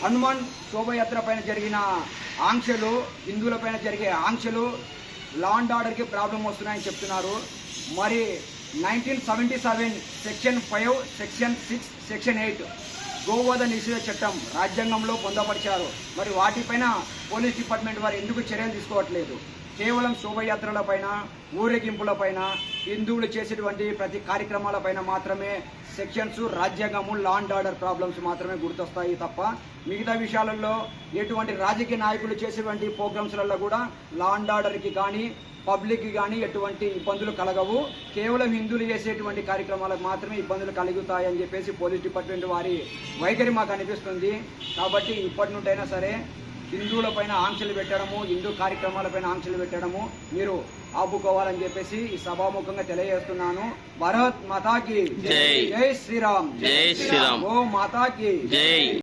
హనుమాన్ శోభయాత్ర పైన జరిగిన ఆంక్షలు హిందువుల పైన జరిగే ఆంక్షలు లా అండ్ ఆర్డర్కి ప్రాబ్లం వస్తున్నాయని చెప్తున్నారు. మరి nineteen seventy seven section five section six section eight గోవధ నిషేధ చట్టం రాజ్యాంగంలో పొందపరిచారు. మరి వాటిపైన పోలీస్ డిపార్ట్మెంట్ వారు ఎందుకు చర్యలు తీసుకోవట్లేదు? కేవలం శోభయాత్రలపైన ఊరేగింపులపైన హిందువులు చేసేటువంటి ప్రతి కార్యక్రమాలపైన మాత్రమే సెక్షన్స్ రాజ్యాంగము లా అండ్ ఆర్డర్ ప్రాబ్లమ్స్ మాత్రమే గుర్తొస్తాయి తప్ప మిగతా విషయాలలో ఎటువంటి రాజకీయ నాయకులు చేసేటువంటి ప్రోగ్రామ్స్లలో కూడా లా అండ్ ఆర్డర్కి కానీ పబ్లిక్కి కానీ ఎటువంటి ఇబ్బందులు కలగవు. కేవలం హిందువులు చేసేటువంటి కార్యక్రమాలకు మాత్రమే ఇబ్బందులు కలుగుతాయని చెప్పేసి పోలీస్ డిపార్ట్మెంట్ వారి వైఖరి మాకు అనిపిస్తుంది. కాబట్టి ఇప్పటి నుండైనా సరే హిందువులపైన ఆంక్షలు పెట్టడము హిందూ కార్యక్రమాలపైన ఆంక్షలు పెట్టడము మీరు ఆపుకోవాలని చెప్పేసి ఈ సభాముఖంగా తెలియజేస్తున్నాను భరత్ మాతాకి జై. జై శ్రీరామ్ జై శ్రీరామ్. ఓ మాతాకి జై